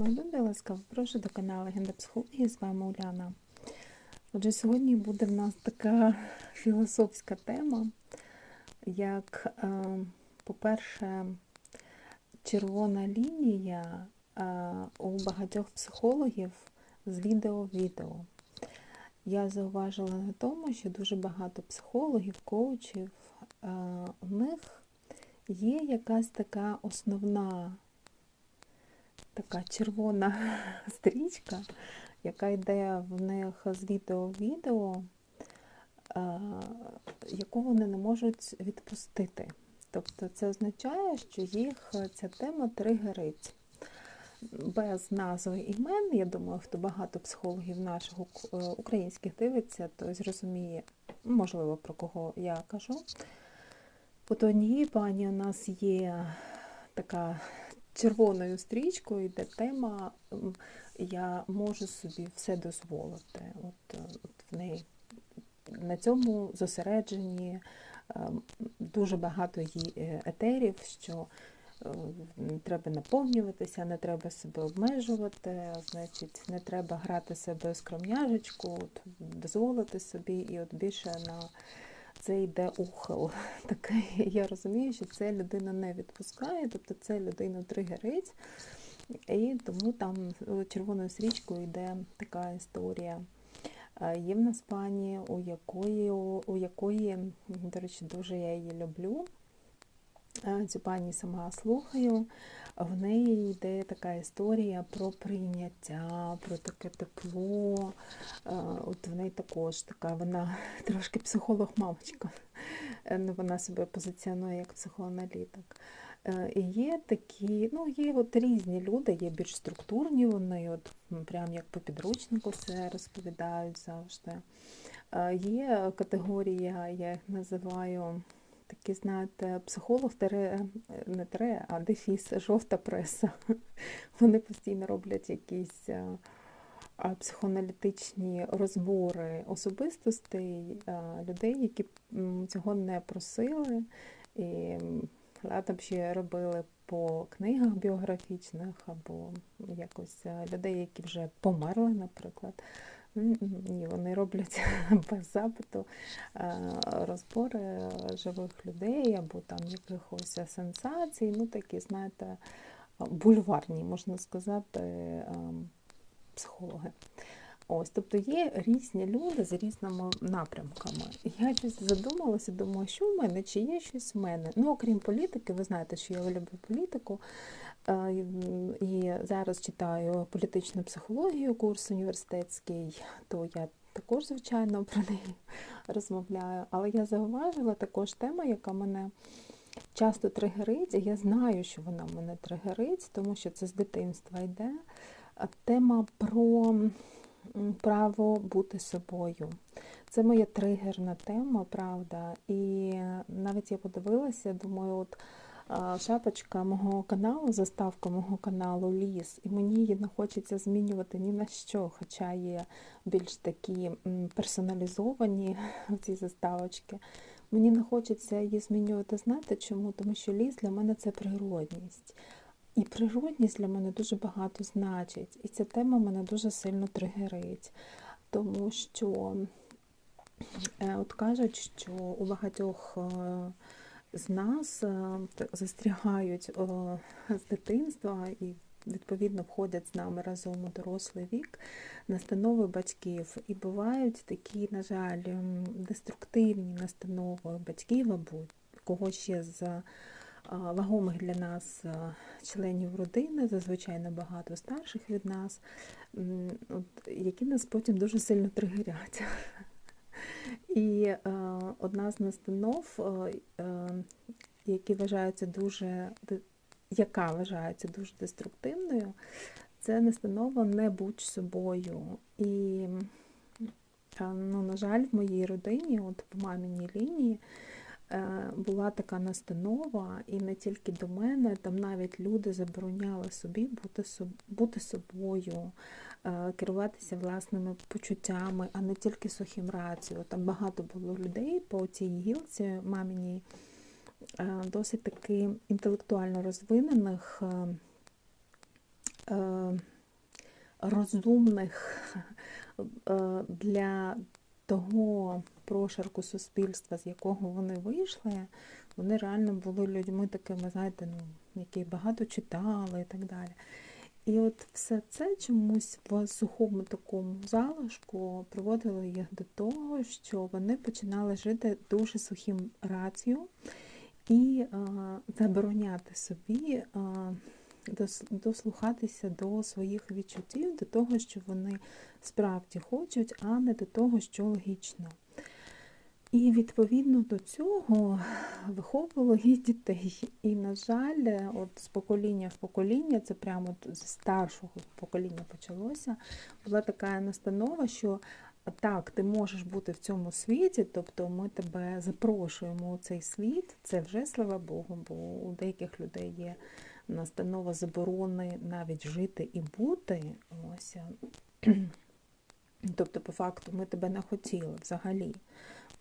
Мої любі, ласкаво прошу до каналу Агента Психології, з вами Уляна. Отже, сьогодні буде в нас така філософська тема, як, е, по-перше, червона лінія е, у багатьох психологів з відео в відео. Я зауважила на тому, що дуже багато психологів, коучів, е, у них є якась така основна така червона стрічка, яка йде в них з відео в відео, яку вони не можуть відпустити. Тобто це означає, що їх ця тема тригерить. Без назви імен, я думаю, хто багато психологів нашого е, українських дивиться, то зрозуміє, можливо, про кого я кажу. От однієї пані у нас є така червоною стрічкою йде тема Я можу собі все дозволити. От, е, от в неї на цьому зосередженні е, дуже багато її е, етерів, що не треба наповнюватися, не треба себе обмежувати, значить, не треба грати себе скромняжечку, от, дозволити собі і от більше на це йде ухил. Такий, я розумію, що це людина не відпускає, тобто це людина тригерить. і тому там червоною стрічкою йде така історія. Є в нас пані, у якої, у якої, до речі, дуже я її люблю. Цю пані сама слухаю, в неї йде така історія про прийняття, про таке тепло. От в неї також така, вона трошки психолог-мамочка. Е, ну, вона себе позиціонує як психоаналітик. Е, є такі, ну, є от різні люди, є більш структурні, вони от прям як по підручнику все розповідають завжди. Е, є категорія, я їх називаю такий, знаєте, психолог тере, не тере, а дефіс, жовта преса. Вони постійно роблять якісь психоаналітичні розбори особистостей людей, які цього не просили. І там ще робили по книгах біографічних або якось людей, які вже померли, наприклад. Ні, вони роблять без запиту розбори живих людей або там якихось сенсацій, ну такі, знаєте, бульварні, можна сказати, психологи. Ось, Тобто є різні люди з різними напрямками. Я щось задумалася, думаю, що в мене, чи є щось в мене. Ну, окрім політики, ви знаєте, що я люблю політику. І зараз читаю політичну психологію, курс університетський, то я також, звичайно, про неї розмовляю. Але я зауважила також тема, яка мене часто тригерить, і я знаю, що вона мене тригерить, тому що це з дитинства йде. Тема про право бути собою. Це моя тригерна тема, правда. І навіть я подивилася, думаю, от шапочка мого каналу, заставка мого каналу Ліс, і мені її не хочеться змінювати ні на що, хоча є більш такі персоналізовані ці заставочки. Мені не хочеться її змінювати, знаєте чому? Тому що ліс для мене це природність. І природність для мене дуже багато значить. І ця тема мене дуже сильно тригерить, тому що е, от кажуть, що у багатьох е, з нас е, застрягають з дитинства і, відповідно, входять з нами разом у дорослий вік настанови батьків. І бувають такі, на жаль, деструктивні настанови батьків або кого ще з вагомих для нас членів родини, зазвичай набагато старших від нас, які нас потім дуже сильно тригерять. І одна з настанов, які вважаються дуже, яка вважається дуже деструктивною, це настанова не будь собою. І, ну, на жаль, в моїй родині, от по маміній лінії, Е, була така настанова, і не тільки до мене, там навіть люди забороняли собі бути собою, е, керуватися власними почуттями, а не тільки сухим рацією. Там багато було людей по цій гілці маміній, е, досить таки інтелектуально розвинених. е, розумних е, для того прошарку суспільства, з якого вони вийшли, вони реально були людьми такими, знаєте, ну, які багато читали і так далі. І от все це чомусь в сухому такому залишку приводило їх до того, що вони починали жити дуже сухим рацією і а, забороняти собі а, дослухатися до своїх відчуттів, до того, що вони справді хочуть, а не до того, що логічно. І відповідно до цього виховували і дітей. І, на жаль, от з покоління в покоління, це прямо з старшого покоління почалося, була така настанова, що так, ти можеш бути в цьому світі, тобто ми тебе запрошуємо у цей світ, це вже слава Богу, бо у деяких людей є настанова заборони навіть жити і бути. Ось. Тобто, по факту, ми тебе не хотіли взагалі.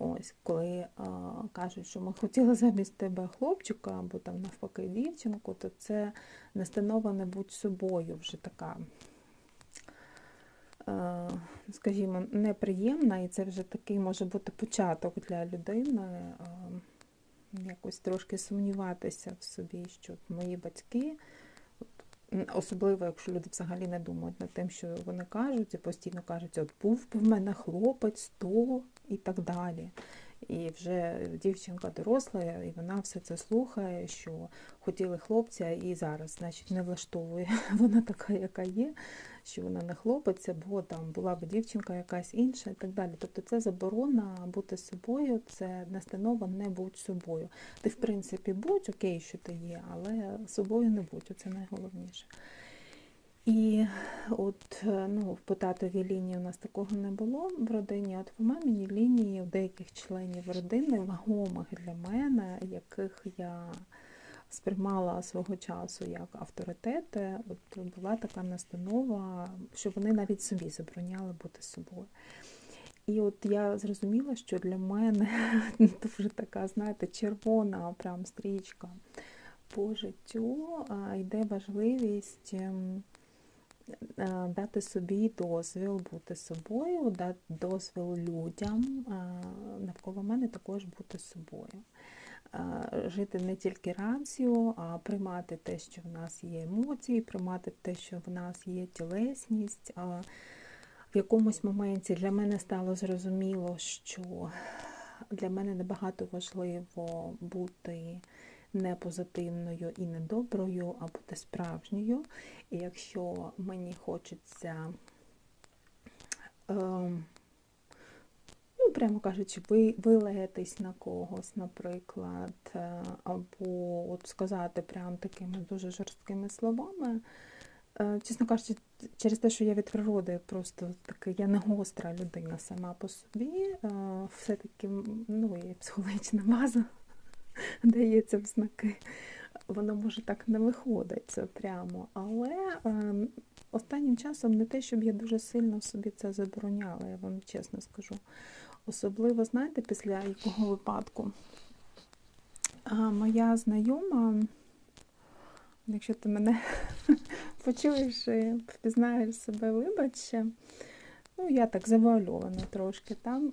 Ось, коли а, кажуть, що ми хотіли замість тебе хлопчика або там навпаки дівчинку, то це настанова не будь собою вже така, а, скажімо, неприємна, і це вже такий може бути початок для людини, а, якось трошки сумніватися в собі, що мої батьки. Особливо, якщо люди взагалі не думають над тим, що вони кажуть, і постійно кажуть, от був би в мене хлопець, то і так далі. І вже дівчинка доросла, і вона все це слухає, що хотіли хлопця, і зараз, значить, не влаштовує. Вона така, яка є, що вона не хлопець, бо там була б дівчинка якась інша і так далі. Тобто це заборона бути собою, це настанова не будь собою. Ти, в принципі, будь окей, що ти є, але собою не будь, це найголовніше. І от ну, по татовій лінії у нас такого не було в родині. От по маміній лінії у деяких членів родини, вагомих для мене, яких я сприймала свого часу як авторитети, от була така настанова, що вони навіть собі забороняли бути собою. І от я зрозуміла, що для мене дуже така, знаєте, червона прям стрічка по життю йде важливість. Е, дати собі дозвіл бути собою, дати дозвіл людям навколо мене також бути собою. Е, жити не тільки рацію, а приймати те, що в нас є емоції, приймати те, що в нас є тілесність. В якомусь моменті для мене стало зрозуміло, що для мене набагато важливо бути не позитивною і не доброю, а бути справжньою. І якщо мені хочеться, е, ну, прямо кажучи, ви, вилаятись на когось, наприклад, е, або от сказати прям такими дуже жорсткими словами, е, чесно кажучи, через те, що я від природи просто таки, я не гостра людина сама по собі, е, все-таки ну, є психологічна база дається в знаки. Воно може так не виходить прямо. Але е, останнім часом не те, щоб я дуже сильно собі це забороняла, я вам чесно скажу. Особливо, знаєте, після якого випадку а, моя знайома, якщо ти мене почуєш і впізнаєш себе, вибач, ну, я так завуальована трошки. Там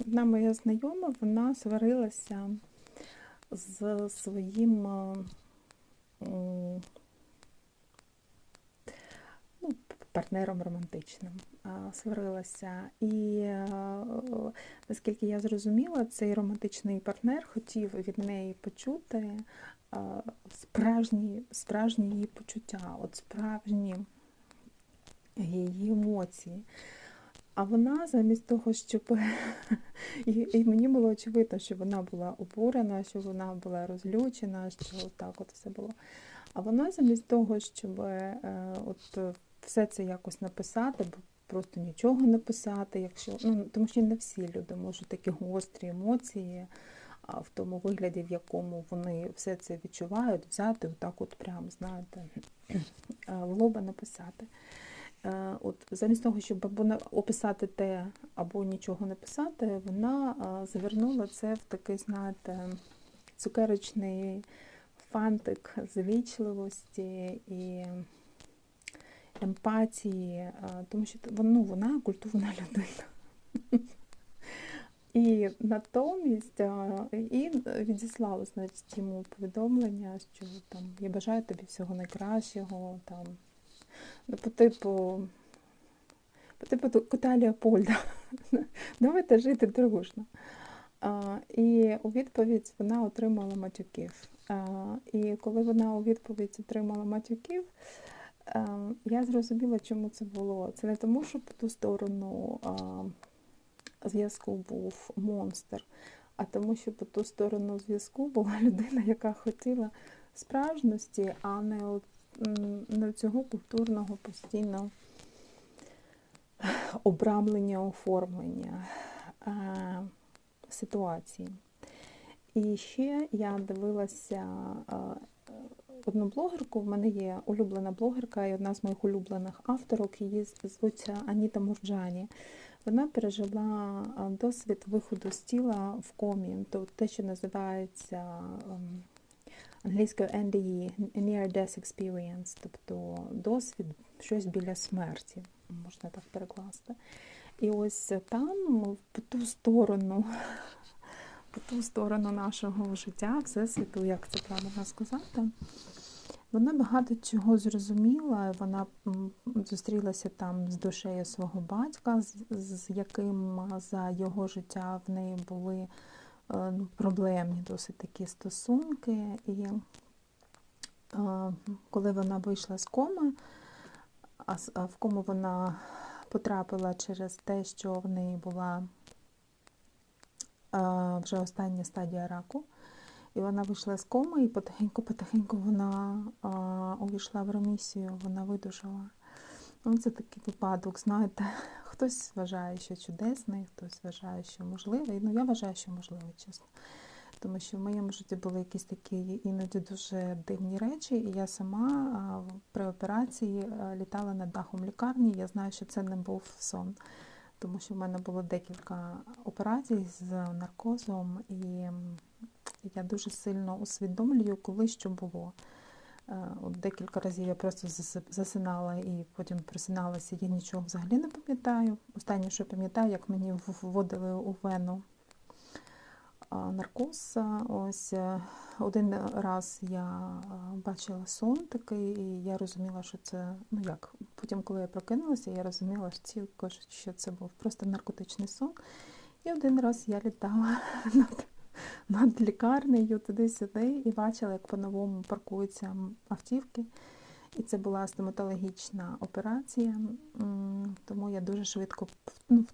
одна моя знайома, вона сварилася з своїм ну, партнером романтичним сварилася. І наскільки я зрозуміла, цей романтичний партнер хотів від неї почути справжні, справжні її почуття, от справжні її емоції. А вона замість того, щоб і, і мені було очевидно, що вона була обурена, що вона була розлючена, що так от все було. А вона замість того, щоб е, от все це якось написати, бо просто нічого не писати, якщо ну тому що не всі люди можуть такі гострі емоції. А в тому вигляді, в якому вони все це відчувають, взяти отак, от прям, знаєте, в лоба написати. Е, от Замість того, щоб або описати те, або нічого не писати, вона е, завернула це в такий, знаєте, цукерочний фантик звічливості і емпатії, тому що ну, вона культурна людина. І натомість і відіслала значить, йому повідомлення, що там я бажаю тобі всього найкращого, там, по типу по типу кота Леопольда. Давайте жити дружно. А, І у відповідь вона отримала матюків. А, І коли вона у відповідь отримала матюків, а, я зрозуміла, чому це було. Це не тому, що по ту сторону зв'язку був монстр, а тому, що по ту сторону зв'язку була людина, яка хотіла справжності, а не, не цього культурного постійного обрамлення, оформлення ситуації. І ще я дивилася одну блогерку, в мене є улюблена блогерка і одна з моїх улюблених авторок, її звуться Аніта Мурджані. Вона пережила досвід виходу з тіла в комі, то те, що називається ем, англійською NDE, Near Death Experience, тобто досвід щось біля смерті, можна так перекласти. І ось там, по ту сторону, по ту сторону нашого життя, всесвіту, як це правильно сказати, вона багато чого зрозуміла, вона зустрілася там з душею свого батька, з яким за його життя в неї були проблемні досить такі стосунки. І е, коли вона вийшла з коми, а в кому вона потрапила через те, що в неї була е, вже остання стадія раку. І вона вийшла з коми, і потихеньку-потихеньку вона увійшла в ремісію, вона видужала. Ну, Це такий випадок, знаєте, хтось вважає, що чудесний, хтось вважає, що можливий. Ну, я вважаю, що можливий, чесно. Тому що в моєму житті були якісь такі іноді дуже дивні речі, і я сама при операції літала над дахом лікарні. Я знаю, що це не був сон, тому що в мене було декілька операцій з наркозом, і я дуже сильно усвідомлюю, коли що було. Е, от Декілька разів я просто засинала і потім просиналася, я нічого взагалі не пам'ятаю. Останнє, що пам'ятаю, як мені вводили у вену наркоз. Ось е, один раз я бачила сон такий, і я розуміла, що це, ну як, потім, коли я прокинулася, я розуміла, що це був просто наркотичний сон. І один раз я літала над над лікарнею туди-сюди і бачила, як по-новому паркуються автівки. І це була стоматологічна операція, тому я дуже швидко, ну,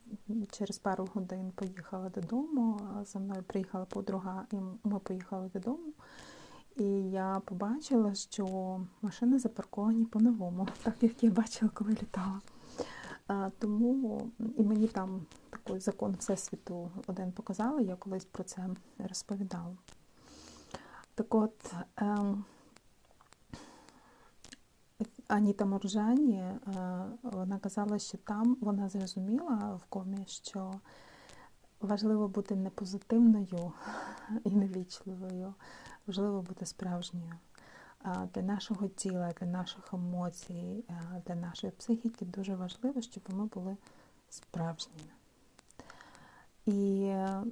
через пару годин поїхала додому. За мною приїхала подруга, і ми поїхали додому. І я побачила, що машини запарковані по-новому, так як я бачила, коли літала. Тому і мені там такий закон Всесвіту один показали, я колись про це розповідала. Так от ем, Аніта Моржані, е, вона казала, що там вона зрозуміла в комі, що важливо бути не позитивною і невічливою, важливо бути справжньою для нашого тіла, для наших емоцій, для нашої психіки дуже важливо, щоб ми були справжніми. І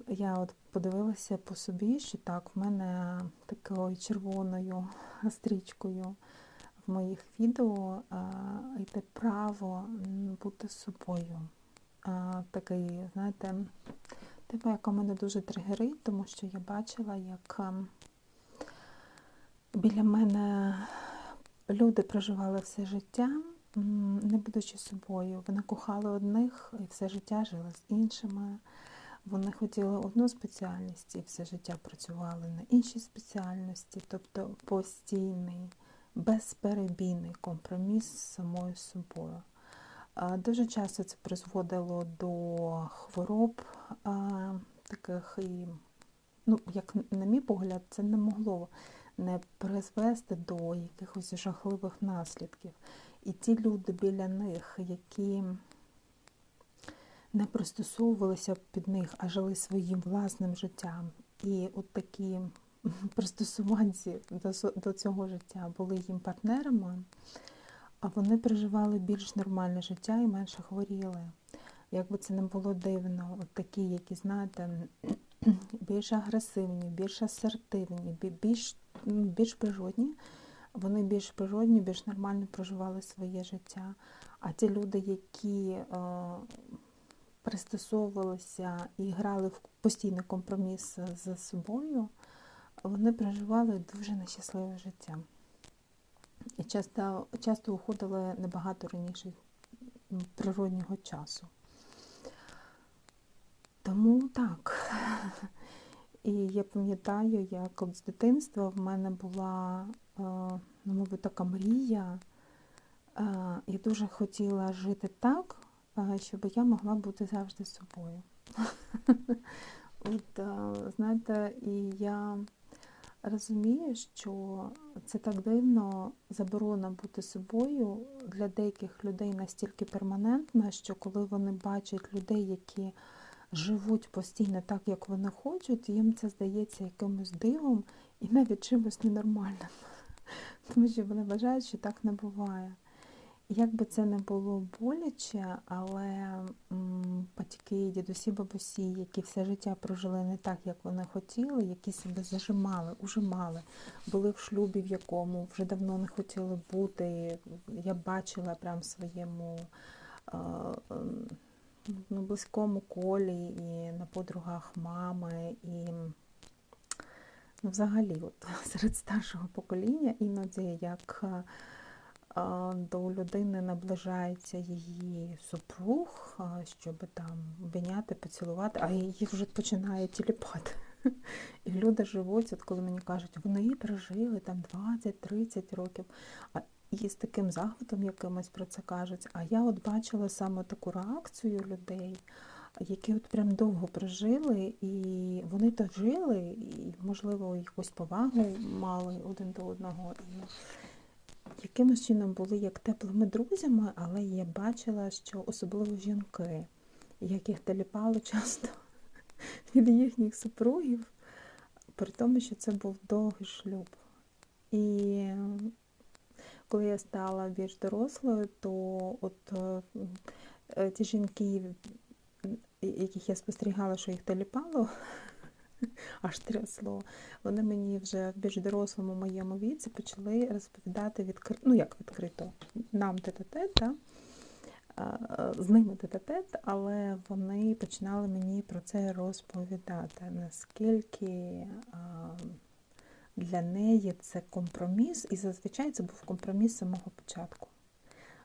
я от подивилася по собі, що так, в мене такою червоною стрічкою в моїх відео йде право бути собою. Такий, знаєте, тема, яка мене дуже тригерить, тому що я бачила, як Біля мене люди проживали все життя, не будучи собою. Вони кохали одних і все життя жили з іншими. Вони хотіли одну спеціальність і все життя працювали на іншій спеціальності, тобто постійний, безперебійний компроміс з самою собою. Дуже часто це призводило до хвороб таких і, ну, як на мій погляд, це не могло не призвести до якихось жахливих наслідків. І ті люди біля них, які не пристосовувалися під них, а жили своїм власним життям. І от такі пристосуванці до, цього життя були їм партнерами. а вони проживали більш нормальне життя і менше хворіли. Як би це не було дивно, от такі, які, знаєте, більш агресивні, більш асертивні, більш, більш природні, вони більш природні, більш нормально проживали своє життя. А ті люди, які е, пристосовувалися і грали в постійний компроміс з собою, вони проживали дуже нещасливе життя. І часто часто уходили набагато раніше природнього часу. Тому так. І я пам'ятаю, як от з дитинства в мене була, е, ну, мабуть, така мрія. Е, я дуже хотіла жити так, е, щоб я могла бути завжди собою. От, знаєте, і я розумію, що це так дивно заборона бути собою для деяких людей настільки перманентна, що коли вони бачать людей, які живуть постійно так, як вони хочуть, їм це здається якимось дивом і навіть чимось ненормальним. Тому що вони вважають, що так не буває. Як би це не було боляче, але батьки, дідусі, бабусі, які все життя прожили не так, як вони хотіли, які себе зажимали, ужимали, були в шлюбі, в якому вже давно не хотіли бути. Я бачила прям в своєму ну, близькому колі і на подругах мами, і ну, взагалі от, серед старшого покоління іноді як до людини наближається її супруг, щоб там обійняти, поцілувати, а її вже починає тіліпати. І люди живуть, от коли мені кажуть, вони прожили там 20-30 років. І з таким захватом якимось про це кажуть. А я от бачила саме таку реакцію людей, які от прям довго прожили, і вони то жили, і, можливо, якусь повагу мали один до одного. І якимось чином були як теплими друзями, але я бачила, що особливо жінки, яких теліпали часто від їхніх супругів, при тому, що це був довгий шлюб. І коли я стала більш дорослою, то от е, ті жінки, яких я спостерігала, що їх теліпало, аж трясло, вони мені вже в більш дорослому моєму віці почали розповідати відкрито, ну як відкрито, нам тет-тет, та? з ними тет-тет, але вони починали мені про це розповідати, наскільки для неї це компроміс, і зазвичай це був компроміс самого початку.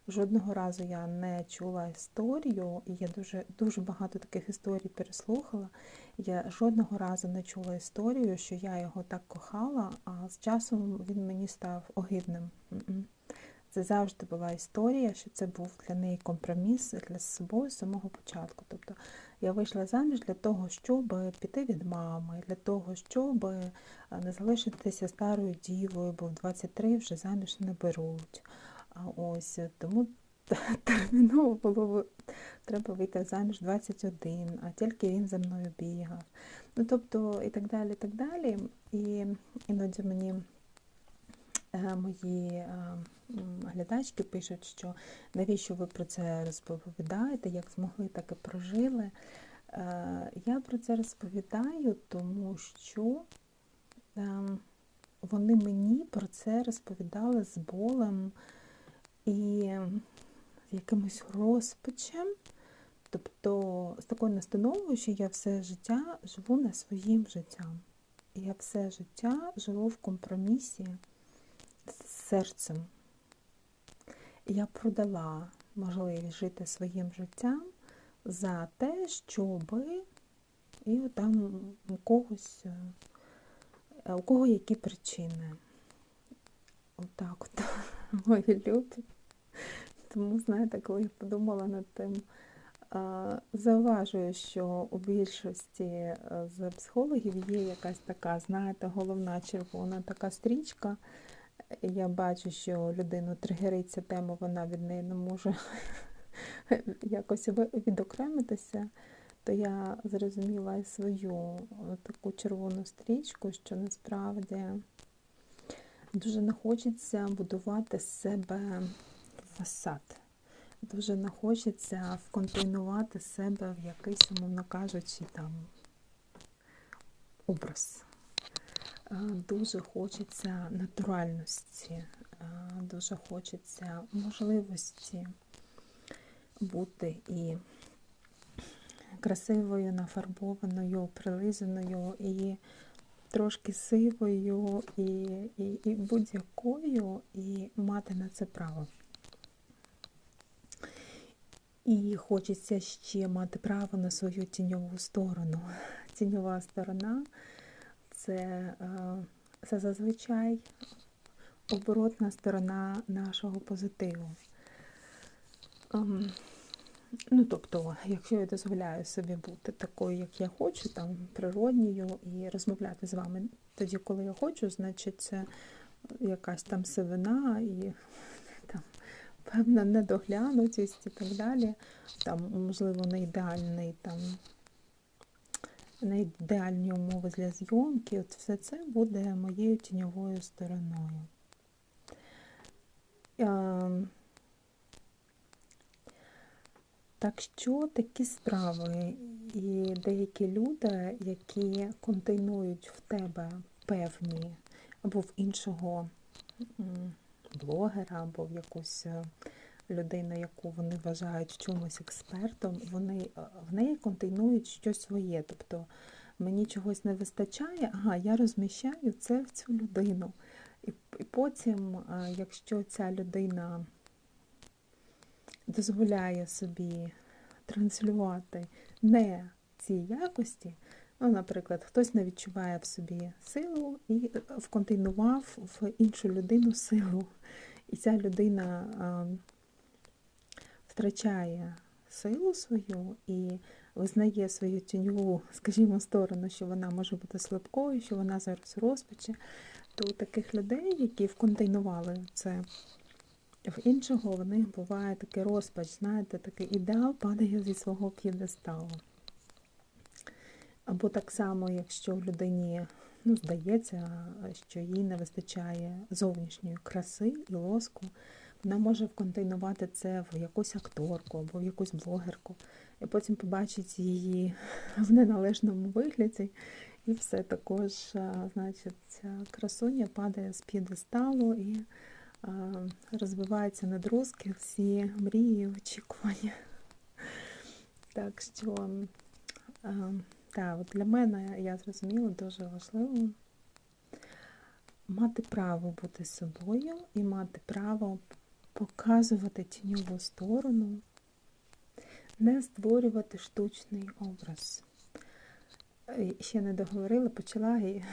Жодного разу я не чула історію, і я дуже дуже багато таких історій переслухала. Я жодного разу не чула історію, що я його так кохала, а з часом він мені став огидним. Це завжди була історія, що це був для неї компроміс для собою з самого початку. Тобто я вийшла заміж для того, щоб піти від мами, для того, щоб не залишитися старою дівою, бо в 23 вже заміж не беруть. Ось тому терміново було треба вийти заміж 21, а тільки він за мною бігав. Ну тобто і так далі, і так далі. І іноді мені мої е, глядачки пишуть, що навіщо ви про це розповідаєте, як змогли, так і прожили. Е, я про це розповідаю, тому що ем, вони мені про це розповідали з болем і якимось розпачем, тобто з такою настановою, що я все життя живу не своїм життям. Я все життя живу в компромісі з серцем. Я продала можливість жити своїм життям за те, щоб і там у когось, е, у кого які причини. Отак от, мої люди. Тому, знаєте, коли я подумала над тим, зауважую, що у більшості е, з психологів є якась така, знаєте, головна червона така стрічка. Я бачу, що людину тригериться тема, вона від неї не може якось відокремитися, то я зрозуміла і свою таку червону стрічку, що насправді дуже не хочеться будувати себе фасад. Дуже не хочеться вконтейнувати себе в якийсь, умовно кажучи, там образ. Дуже хочеться натуральності, дуже хочеться можливості бути і красивою, нафарбованою, прилизаною і трошки сивою, і, і, і будь-якою, і мати на це право. І хочеться ще мати право на свою тіньову сторону. Тіньова сторона це, е, це зазвичай оборотна сторона нашого позитиву. Ем, ну, тобто, якщо я дозволяю собі бути такою, як я хочу, там природньою, і розмовляти з вами тоді, коли я хочу, значить це якась там сивина і там певна недоглянутість і так далі. Там, можливо, не ідеальний там. Не ідеальні умови для зйомки, от все це буде моєю тіньовою стороною. Ем, так що такі справи і деякі люди, які контейнують в тебе певні або в іншого блогера, або в якусь е, людину, яку вони вважають в чомусь експертом, вони е, в неї контейнують щось своє. Тобто мені чогось не вистачає, ага, я розміщаю це в цю людину. І, і потім, е, якщо ця людина дозволяє собі транслювати не ці якості, ну, наприклад, хтось не відчуває в собі силу і вконтинував в іншу людину силу. І ця людина втрачає силу свою і визнає свою тіньову, скажімо, сторону, що вона може бути слабкою, що вона зараз розпаче, то у таких людей, які вконтейнували це в іншого, в них буває такий розпач, знаєте, такий ідеал падає зі свого п'єдесталу. Або так само, якщо людині ну, здається, що їй не вистачає зовнішньої краси і лоску, вона може вконтейнувати це в якусь акторку або в якусь блогерку, і потім побачить її в неналежному вигляді, і все також, значить, красуня падає з п'єдесталу і розбиваються надрузки, всі мрії, очікування. Так що, так, от для мене, я зрозуміла, дуже важливо мати право бути собою і мати право показувати тіньову сторону, не створювати штучний образ. Ще не договорила, почала і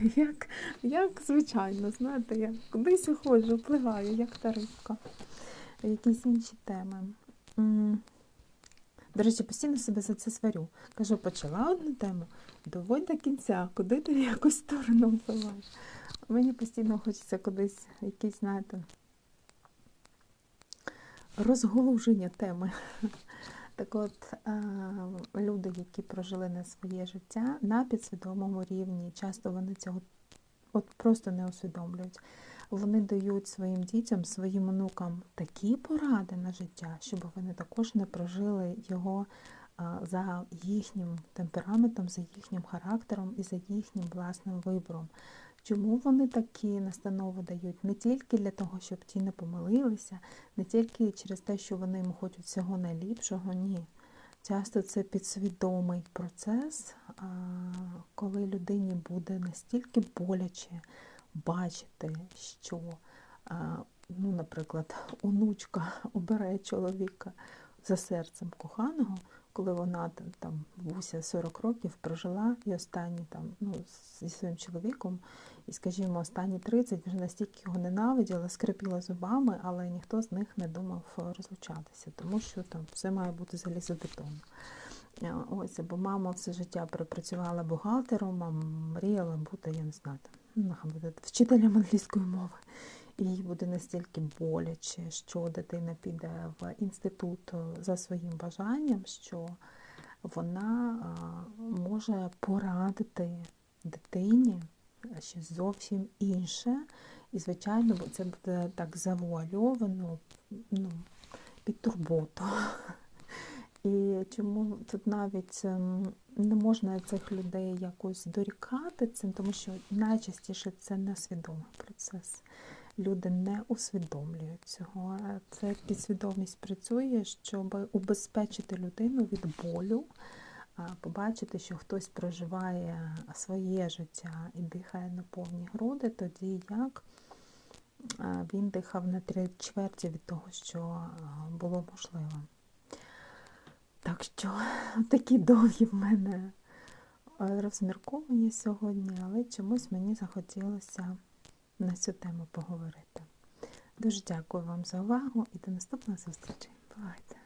як, як звичайно, знаєте, я кудись ходжу, впливаю, як та рибка. Якісь інші теми. До речі, постійно себе за це сварю. Кажу, почала одну тему, доводь до кінця, куди ти якусь сторону впливаєш. Мені постійно хочеться кудись якісь, знаєте, розголуження теми. Так от люди, які прожили на своє життя на підсвідомому рівні, часто вони цього от просто не усвідомлюють. Вони дають своїм дітям, своїм онукам такі поради на життя, щоб вони також не прожили його за їхнім темпераментом, за їхнім характером і за їхнім власним вибором. Чому вони такі настанови дають? Не тільки для того, щоб ті не помилилися, не тільки через те, що вони йому хочуть всього найліпшого, ні. Часто це підсвідомий процес, коли людині буде настільки боляче бачити, що, ну, наприклад, онучка обирає чоловіка за серцем коханого, коли вона там Буся 40 років прожила і останні там ну, зі своїм чоловіком, і, скажімо, останні 30 вже настільки його ненавиділа, скрипіла зубами, але ніхто з них не думав розлучатися, тому що там все має бути залізобетонно. Е, ось, бо мама все життя пропрацювала бухгалтером, а мріяла бути, я не знаю, там, ну, вчителем англійської мови. І буде настільки боляче, що дитина піде в інститут за своїм бажанням, що вона може порадити дитині щось зовсім інше, І, звичайно, це буде так завуальовано ну, під турботу. І чому тут навіть ем, не можна цих людей якось дорікати цим, тому що найчастіше це несвідомий процес. Люди не усвідомлюють цього. Це підсвідомість працює, щоб убезпечити людину від болю, побачити, що хтось проживає своє життя і дихає на повні груди, тоді як він дихав на три чверті від того, що було можливо. Так що такі довгі в мене е, розмірковані сьогодні, але чомусь мені захотілося на цю тему поговорити. Дуже дякую вам за увагу і до наступного зустрічі. Бувайте!